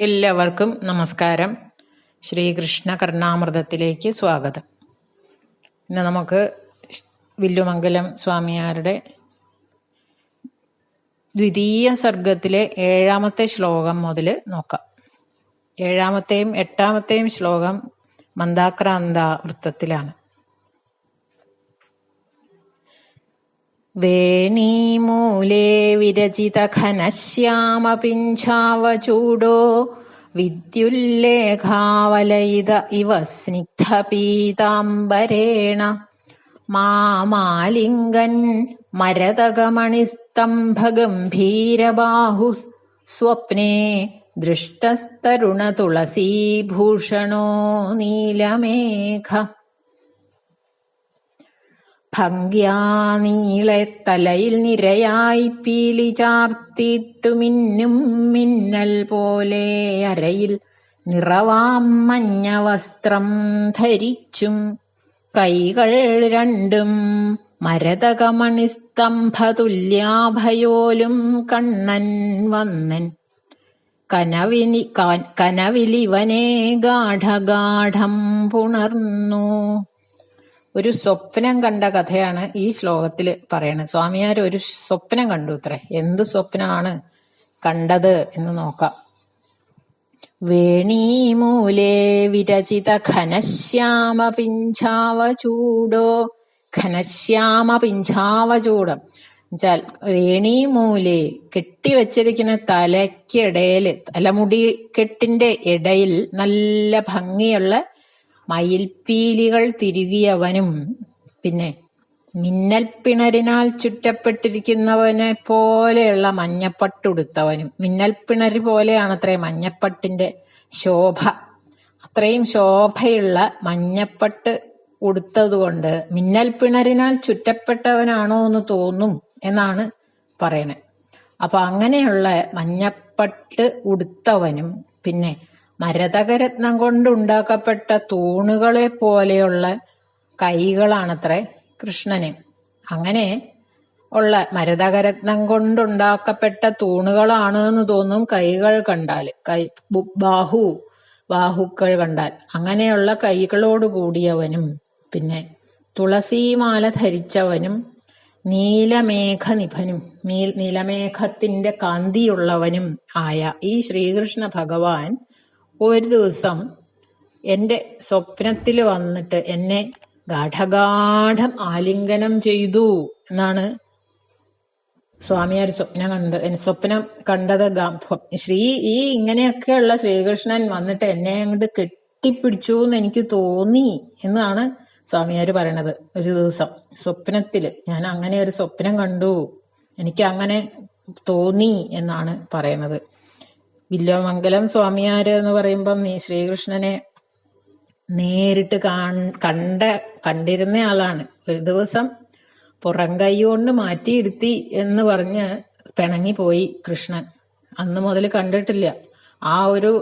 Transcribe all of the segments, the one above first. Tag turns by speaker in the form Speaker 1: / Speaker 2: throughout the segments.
Speaker 1: എല്ലാവർക്കും നമസ്കാരം. ശ്രീകൃഷ്ണ കർണാമൃതത്തിലേക്ക് സ്വാഗതം. ഇന്ന് നമുക്ക് വില്ലുമംഗലം സ്വാമിയാരുടെ ദ്വിതീയ സർഗത്തിലെ ഏഴാമത്തെ ശ്ലോകം മുതൽ നോക്കാം. ഏഴാമത്തെയും എട്ടാമത്തെയും ശ്ലോകം മന്ദാക്രാന്ത വൃത്തത്തിലാണ് वेणीमूले विरचितखनश्यामपिञ्छावचूडो विद्युल्लेखावलयित इव स्निग्धपीताम्बरेण। मामालिङ्गन् मामालिङ्गन्मरदगमणिस्तम्भगम्भीरबाहु स्वप्ने दृष्टस्तरुणतुलसीभूषणो नीलमेघ। ഭംഗ്യാ നീളെ തലയിൽ നിരയായി പീലി ചാർത്തിയിട്ടു മിന്നും മിന്നൽ പോലെ അരയിൽ നിറവാം മഞ്ഞ വസ്ത്രം ധരിച്ചും കൈകൾ രണ്ടും മരതകമണിസ്തംഭതുല്യാഭയോലും കണ്ണൻ വന്നൻ. കനവിനി കനവിലിവനെ ഗാഠഗാഠം പുണർന്നു. ഒരു സ്വപ്നം കണ്ട കഥയാണ് ഈ ശ്ലോകത്തിൽ പറയുന്നത് സ്വാമിയാർ ഒരു സ്വപ്നം കണ്ടു അത്രേ എന്ത് സ്വപ്നമാണ് കണ്ടത് എന്ന് നോക്കാം. വേണീമൂലേ വിരചിത ഘനശ്യാമ പിഞ്ചാവ ചൂടോ? ഘനശ്യാമ പിഞ്ചാവ ചൂടം. എന്നുവെച്ചാൽ വേണീമൂലെ കെട്ടിവെച്ചിരിക്കുന്ന തലയ്ക്കിടയിൽ തലമുടി കെട്ടിന്റെ ഇടയിൽ നല്ല ഭംഗിയുള്ള മയിൽപ്പീലികൾ തിരുകിയവനും പിന്നെ മിന്നൽ പിണരിനാൽ ചുറ്റപ്പെട്ടിരിക്കുന്നവനെ പോലെയുള്ള മഞ്ഞപ്പട്ടുടുത്തവനും. മിന്നൽ പോലെയാണ് പോലെയാണത്രേ മഞ്ഞപ്പട്ടിന്റെ ശോഭ. അത്രയും ശോഭയുള്ള മഞ്ഞപ്പട്ട് ഉടുത്തതുകൊണ്ട് മിന്നൽ പിണരിനാൽ ചുറ്റപ്പെട്ടവനാണോ എന്ന് തോന്നും എന്നാണ് പറയണേ. അപ്പൊ അങ്ങനെയുള്ള മഞ്ഞപ്പട്ട് ഉടുത്തവനും പിന്നെ മരതകരത്നം കൊണ്ടുണ്ടാക്കപ്പെട്ട തൂണുകളെ പോലെയുള്ള കൈകളാണത്രേ കൃഷ്ണന്. അങ്ങനെ ഉള്ള മരതകരത്നം കൊണ്ടുണ്ടാക്കപ്പെട്ട തൂണുകളാണ് എന്ന് തോന്നും കൈകൾ കണ്ടാൽ. കൈ ബാഹു ബാഹുക്കൾ കണ്ടാൽ. അങ്ങനെയുള്ള കൈകളോട് കൂടിയവനും പിന്നെ തുളസിമാല ധരിച്ചവനും നീലമേഘ നിഭനും നീ- നീലമേഘത്തിന്റെ കാന്തിയുള്ളവനും ആയ ഈ ശ്രീകൃഷ്ണ ഭഗവാൻ ഒരു ദിവസം എന്റെ സ്വപ്നത്തിൽ വന്നിട്ട് എന്നെ ഗാഠഗാഠം ആലിംഗനം ചെയ്തു എന്നാണ് സ്വാമിയാർ സ്വപ്നം കണ്ട് സ്വപ്നം കണ്ടത് ശ്രീ ഈ ഇങ്ങനെയൊക്കെയുള്ള ശ്രീകൃഷ്ണൻ വന്നിട്ട് എന്നെ അങ്ങോട്ട് കെട്ടിപ്പിടിച്ചു എന്ന് എനിക്ക് തോന്നി എന്നാണ് സ്വാമിയാർ പറയണത് ഒരു ദിവസം. സ്വപ്നത്തിൽ ഞാൻ അങ്ങനെ ഒരു സ്വപ്നം കണ്ടു. എനിക്ക് അങ്ങനെ തോന്നി എന്നാണ് പറയണത്. വില്വമംഗലം സ്വാമിയാര് എന്ന് പറയുമ്പം നീ ശ്രീകൃഷ്ണനെ നേരിട്ട് കണ്ട കണ്ടിരുന്ന ആളാണ്. ഒരു ദിവസം പുറം കൈ കൊണ്ട് മാറ്റിയിരുത്തി എന്ന് പറഞ്ഞ് പിണങ്ങിപ്പോയി കൃഷ്ണൻ. അന്ന് മുതൽ കണ്ടിട്ടില്ല. ആ ഒരു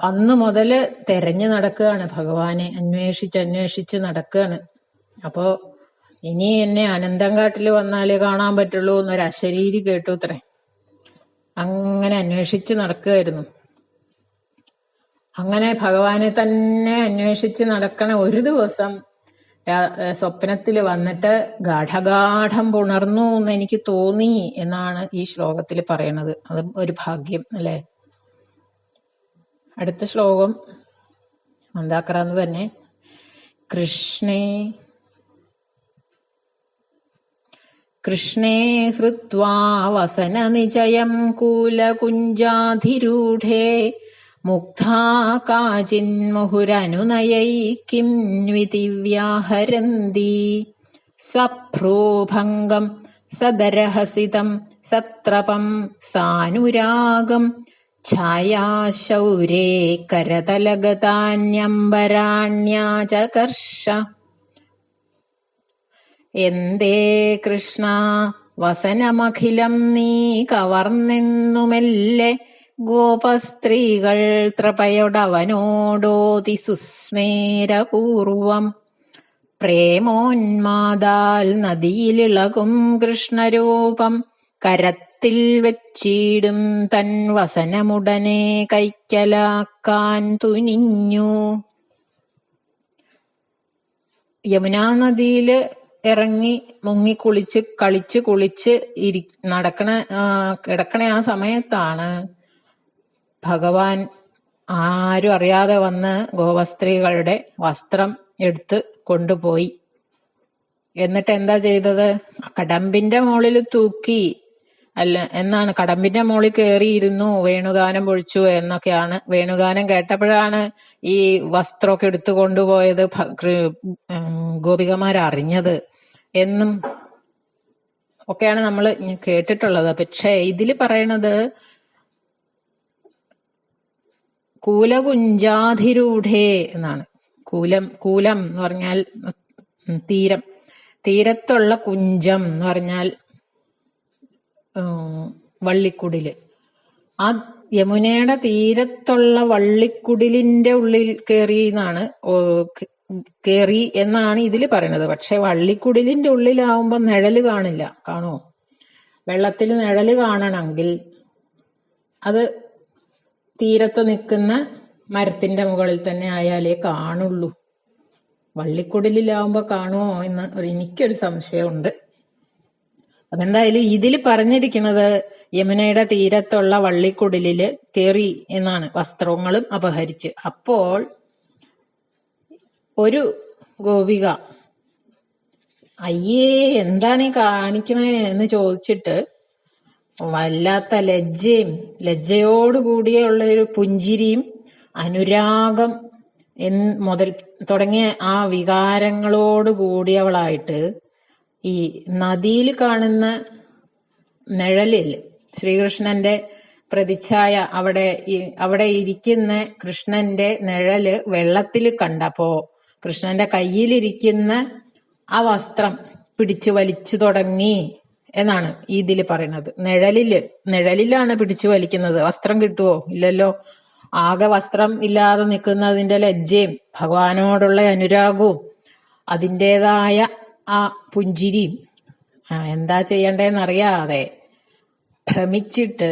Speaker 1: അന്ന് മുതൽ തെരഞ്ഞു നടക്കുകയാണ്. ഭഗവാനെ അന്വേഷിച്ച് അന്വേഷിച്ച് നടക്കുകയാണ്. അപ്പോ ഇനി എന്നെ അനന്തം കാട്ടിൽ വന്നാലേ കാണാൻ പറ്റുള്ളൂ എന്നൊരു അശരീരി കേട്ടു അത്രേ. അങ്ങനെ അന്വേഷിച്ച് നടക്കുകയായിരുന്നു. അങ്ങനെ ഭഗവാനെ തന്നെ അന്വേഷിച്ച് നടക്കണ ഒരു ദിവസം സ്വപ്നത്തിൽ വന്നിട്ട് ഗാഠഗാഠം പുണർന്നു എന്ന് എനിക്ക് തോന്നി എന്നാണ് ഈ ശ്ലോകത്തിൽ പറയണത്. അത് ഒരു ഭാഗ്യം അല്ലെ? അടുത്ത ശ്ലോകം മന്ദാക്രാന്ന് തന്നെ. കൃഷ്ണേ കൃഷ്ണേ ഹൃത്വാ വസനനിചയം കൂലകുഞ്ചാധിരൂഢേ. മുഗ്ധാ കാചിന്മുഹുരനുനയൈ കിം ന്വിതി വ്യാഹരന്തി സഭ്രൂഭംഗം സദരഹസിതം സത്രപം സാനുരാഗം ഛായാശൗരേ കരതലഗതാന്യംബരാണ്യാചകർഷ. എന്തേ കൃഷ്ണ? വസനമഖിലം നീ കവർന്നെന്നുമെല്ലെ. ഗോപസ്ത്രീകൾ ത്രപയൊടവനോടോതി സുസ്മേരപൂർവം. പ്രേമോന്മാതാൽ നദിയിലിളകും കൃഷ്ണരൂപം. കരത്തിൽ വച്ചിടും തൻ വസനമുടനെ കൈക്കലാക്കാൻ തുനിഞ്ഞു. യമുനാ നദിയിൽ ഇറങ്ങി മുങ്ങി കുളിച്ച് കളിച്ച് കുളിച്ച് ഇരി നടക്കണ കിടക്കണ ആ സമയത്താണ് ഭഗവാൻ ആരും അറിയാതെ വന്ന് ഗോവസ്ത്രീകളുടെ വസ്ത്രം എടുത്ത് കൊണ്ടുപോയി. എന്നിട്ട് എന്താ ചെയ്തത്? കടമ്പിന്റെ മുകളിൽ തൂക്കി. അല്ല എന്നാണ്? കടമ്പിന്റെ മുകളിൽ കയറിയിരുന്നു വേണുഗാനം പൊഴിച്ചു എന്നൊക്കെയാണ്. വേണുഗാനം കേട്ടപ്പോഴാണ് ഈ വസ്ത്രമൊക്കെ എടുത്തു കൊണ്ടുപോയത് ഭ- എന്നും ഒക്കെയാണ് നമ്മൾ കേട്ടിട്ടുള്ളത്. പക്ഷേ ഇതിൽ പറയണത് കൂലകുഞ്ചാതിരൂഢേ എന്നാണ്. കൂലം കൂലം എന്ന് പറഞ്ഞാൽ തീരം. തീരത്തുള്ള കുഞ്ചം എന്ന് പറഞ്ഞാൽ വള്ളിക്കുടിൽ ആ യമുനയുടെ തീരത്തുള്ള വള്ളിക്കുടിലിന്റെ ഉള്ളിൽ കയറി എന്നാണ് കയറി എന്നാണ് ഇതിൽ പറയണത്. പക്ഷെ വള്ളിക്കുടിലിന്റെ ഉള്ളിലാവുമ്പോ നിഴൽ കാണില്ല. കാണോ വെള്ളത്തിൽ നിഴൽ കാണണമെങ്കിൽ അത് തീരത്ത് നിൽക്കുന്ന മരത്തിന്റെ മുകളിൽ തന്നെ ആയാലേ കാണുള്ളൂ. വള്ളിക്കുടലിലാവുമ്പോ കാണുമോ എന്ന് എനിക്കൊരു സംശയമുണ്ട്. അതെന്തായാലും ഇതിൽ പറഞ്ഞിരിക്കുന്നത് യമുനയുടെ തീരത്തുള്ള വള്ളിക്കുടലിൽ കേറി എന്നാണ്. വസ്ത്രങ്ങളും അപഹരിച്ച്. അപ്പോൾ ഒരു ഗോപിക. അയ്യേ എന്താണ് ഈ കാണിക്കണേ എന്ന് ചോദിച്ചിട്ട് വല്ലാത്ത ലജ്ജയും ലജ്ജയോടുകൂടിയുള്ള ഒരു പുഞ്ചിരിയും അനുരാഗം എൻ മുതൽ തുടങ്ങിയ ആ വികാരങ്ങളോട് കൂടിയവളായിട്ട് ഈ നദിയിൽ കാണുന്ന നിഴലിൽ ശ്രീകൃഷ്ണന്റെ പ്രതിച്ഛായ അവിടെ അവിടെ ഇരിക്കുന്ന കൃഷ്ണന്റെ നിഴൽ വെള്ളത്തിൽ കണ്ടപ്പോ കൃഷ്ണന്റെ കയ്യിലിരിക്കുന്ന ആ വസ്ത്രം പിടിച്ചു വലിച്ചു തുടങ്ങി എന്നാണ് ഈ ഇതിൽ പറയുന്നത്. നിഴലിൽ നിഴലിലാണ് പിടിച്ചു വലിക്കുന്നത്. വസ്ത്രം കിട്ടുവോ? ഇല്ലല്ലോ. ആകെ വസ്ത്രം ഇല്ലാതെ നിൽക്കുന്നതിന്റെ ലജ്ജയും ഭഗവാനോടുള്ള അനുരാഗവും അതിന്റെതായ ആ പുഞ്ചിരിയും എന്താ എന്താ ചെയ്യണ്ടേന്നറിയാതെ ഭ്രമിച്ചിട്ട്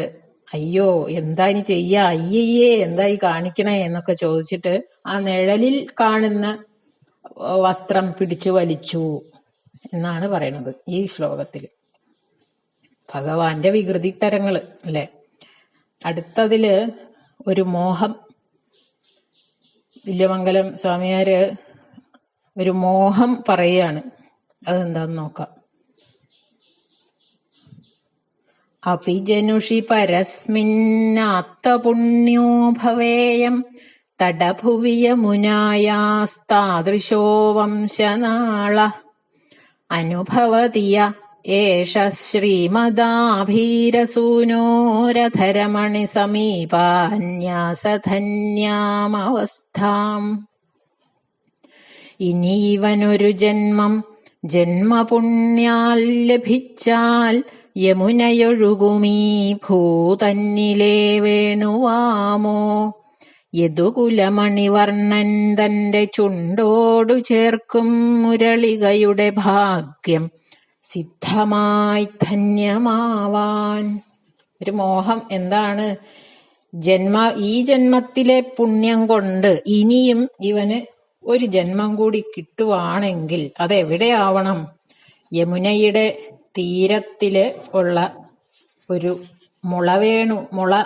Speaker 1: അയ്യോ എന്താ ഇനി ചെയ്യാ? അയ്യയ്യേ എന്താ ഈ കാണിക്കണേ? എന്നൊക്കെ ചോദിച്ചിട്ട് ആ നിഴലിൽ കാണുന്ന വസ്ത്രം പിടിച്ചു വലിച്ചു എന്നാണ് പറയണത് ഈ ശ്ലോകത്തിൽ. ഭഗവാന്റെ വികൃതി തരങ്ങൾ അല്ലെ? അടുത്തതിൽ ഒരു മോഹം. വില്യമംഗലം സ്വാമിയാര് ഒരു മോഹം പറയാണ്. അതെന്താന്ന് നോക്കാം. അപി ജനുഷി പരസ്മിന്നാത്തപുണ്യോ ഭവേയം തടഭുവി യമുനായാസ്താദൃശോ വംശനാള. അനുഭവതിയ ഏഷ ശ്രീമദാഭീരസൂനോരധരമണി സമീപാന്യാസധന്യാമവസ്ഥാം. ഇനീവനൊരു ജന്മം ജന്മപുണ്യാൽ ലഭിച്ചാൽ യമുനയൊഴുകുമീ ഭൂതന്നിലേ വേണുവാമോ? യദുകുലമണിവർണൻ തന്റെ ചുണ്ടോടു ചേർക്കും മുരളികയുടെ ഭാഗ്യം. സിദ്ധമായി ധന്യമാവാൻ. ഒരു മോഹം എന്താണ്? ജന്മ ഈ ജന്മത്തിലെ പുണ്യം കൊണ്ട് ഇനിയും ഇവന് ഒരു ജന്മം കൂടി കിട്ടുവാണെങ്കിൽ അതെവിടെയാവണം? യമുനയുടെ തീരത്തിൽ ഉള്ള ഒരു മുളവേണു മുള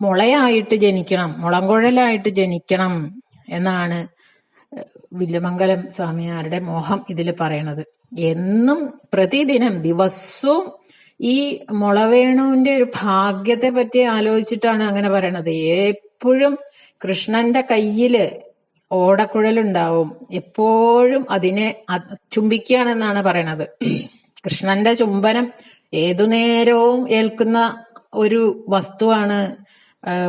Speaker 1: മുളയായിട്ട് ജനിക്കണം മുളങ്കുഴലായിട്ട് ജനിക്കണം എന്നാണ് വില്ലുമംഗലം സ്വാമിയാരുടെ മോഹം ഇതിൽ പറയണത്. എന്നും പ്രതിദിനം ദിവസവും ഈ മുളവേണുവിന്റെ ഒരു ഭാഗ്യത്തെ പറ്റി ആലോചിച്ചിട്ടാണ് അങ്ങനെ പറയണത്. എപ്പോഴും കൃഷ്ണന്റെ കയ്യിൽ ഓടക്കുഴലുണ്ടാവും. എപ്പോഴും അതിനെ അത് ചുംബിക്കുകയാണെന്നാണ് പറയണത്. കൃഷ്ണന്റെ ചുംബനം ഏതു നേരവും ഏൽക്കുന്ന ഒരു വസ്തുവാണ്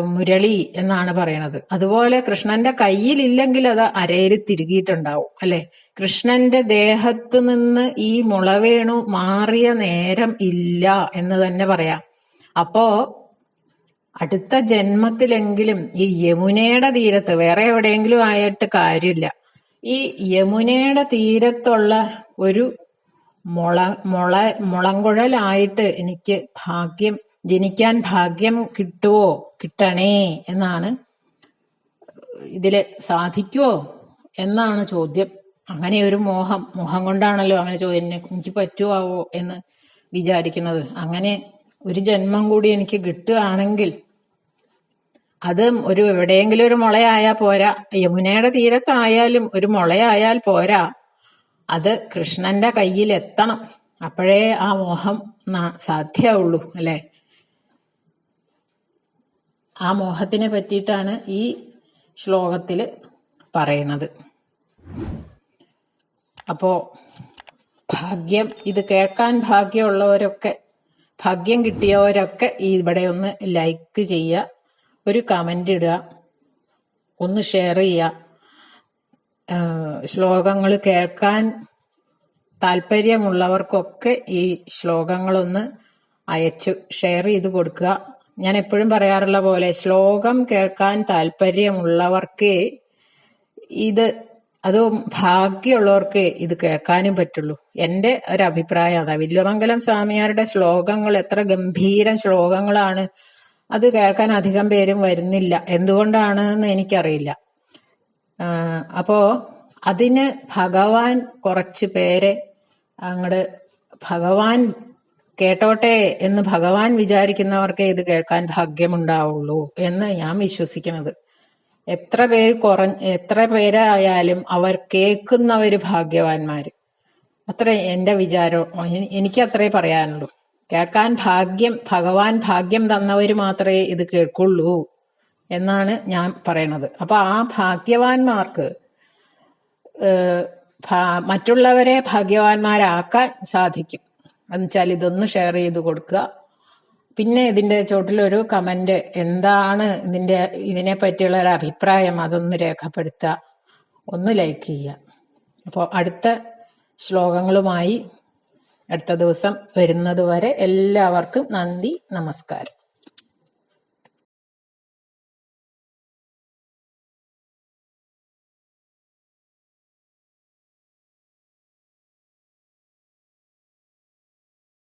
Speaker 1: മുരളി എന്നാണ് പറയണത്. അതുപോലെ കൃഷ്ണന്റെ കയ്യിലില്ലെങ്കിൽ അത് അരയിൽ തിരുകിയിട്ടുണ്ടാവും അല്ലെ? കൃഷ്ണന്റെ ദേഹത്ത് നിന്ന് ഈ മുളവേണു മാറിയ നേരം ഇല്ല എന്ന് തന്നെ പറയാം. അപ്പോ അടുത്ത ജന്മത്തിലെങ്കിലും ഈ യമുനയുടെ തീരത്ത് വേറെ എവിടെയെങ്കിലും ആയിട്ട് കാര്യമില്ല. ഈ യമുനയുടെ തീരത്തുള്ള ഒരു മുള മുള മുളങ്കുഴലായിട്ട് എനിക്ക് ഭാഗ്യം ജനിക്കാൻ ഭാഗ്യം കിട്ടുവോ? കിട്ടണേ എന്നാണ് ഇതിൽ സാധിക്കുവോ എന്നാണ് ചോദ്യം. അങ്ങനെ ഒരു മോഹം മോഹം കൊണ്ടാണല്ലോ അങ്ങനെ ചോദ്യം. എനിക്ക് പറ്റുവോ എന്ന് വിചാരിക്കുന്നത്. അങ്ങനെ ഒരു ജന്മം കൂടി എനിക്ക് കിട്ടുകയാണെങ്കിൽ അത് ഒരു എവിടെയെങ്കിലും ഒരു മുളയായാൽ പോരാ. യമുനയുടെ തീരത്തായാലും ഒരു മുളയായാൽ പോരാ. അത് കൃഷ്ണന്റെ കയ്യിൽ എത്തണം അപ്പോഴേ ആ മോഹം സാധ്യമുള്ളൂ അല്ലെ? ആ മോഹത്തിനെ പറ്റിയിട്ടാണ് ഈ ശ്ലോകത്തിൽ പറയണത് അപ്പോ ഭാഗ്യം ഇത് കേൾക്കാൻ ഭാഗ്യമുള്ളവരൊക്കെ ഭാഗ്യം കിട്ടിയവരൊക്കെ ഇവിടെ ഒന്ന് ലൈക്ക് ചെയ്യുക ഒരു കമന്റ് ഇടുക ഒന്ന് ഷെയർ ചെയ്യുക. ശ്ലോകങ്ങൾ കേൾക്കാൻ താല്പര്യമുള്ളവർക്കൊക്കെ ഈ ശ്ലോകങ്ങളൊന്ന് അയച്ചു ഷെയർ ചെയ്ത് കൊടുക്കുക. ഞാൻ എപ്പോഴും പറയാറുള്ള പോലെ ശ്ലോകം കേൾക്കാൻ താല്പര്യമുള്ളവർക്ക് ഇത് അത് ഭാഗ്യമുള്ളവർക്ക് ഇത് കേൾക്കാനും പറ്റുള്ളൂ. എന്റെ ഒരു അഭിപ്രായം അതാ. വില്വമംഗലം സ്വാമിയാരുടെ ശ്ലോകങ്ങൾ എത്ര ഗംഭീര ശ്ലോകങ്ങളാണ്. അത് കേൾക്കാൻ അധികം പേരും വരുന്നില്ല. എന്തുകൊണ്ടാണെന്ന് എനിക്കറിയില്ല. അപ്പോ അതിന് ഭഗവാൻ കുറച്ച് പേരെ അങ്ങട് ഭഗവാൻ കേട്ടോട്ടെ എന്ന് ഭഗവാൻ വിചാരിക്കുന്നവർക്കേ ഇത് കേൾക്കാൻ ഭാഗ്യമുണ്ടാവുള്ളൂ എന്ന് ഞാൻ വിശ്വസിക്കുന്നത്. എത്ര പേര് കുറഞ്ഞ എത്ര പേരായാലും അവർ കേൾക്കുന്നവർ ഭാഗ്യവാന്മാര്. അത്ര എന്റെ വിചാരം എനി- എനിക്ക് അത്രേ പറയാനുള്ളൂ. കേൾക്കാൻ ഭാഗ്യം ഭഗവാൻ ഭാഗ്യം തന്നവർ മാത്രമേ ഇത് കേൾക്കുള്ളൂ എന്നാണ് ഞാൻ പറയണത്. അപ്പൊ ആ ഭാഗ്യവാന്മാർക്ക് മറ്റുള്ളവരെ ഭാഗ്യവാന്മാരാക്കാൻ സാധിക്കും. എന്നുവെച്ചാൽ ഇതൊന്ന് ഷെയർ ചെയ്ത് കൊടുക്കുക. പിന്നെ ഇതിന്റെ ചോട്ടിലൊരു കമന്റ് എന്താണ് ഇതിന്റെ ഇതിനെ പറ്റിയുള്ള ഒരു അഭിപ്രായം അതൊന്ന് രേഖപ്പെടുത്തുക. ഒന്ന് ലൈക്ക് ചെയ്യുക. അപ്പോൾ അടുത്ത ശ്ലോകങ്ങളുമായി അടുത്ത ദിവസം വരുന്നത് വരെ എല്ലാവർക്കും നന്ദി നമസ്കാരം.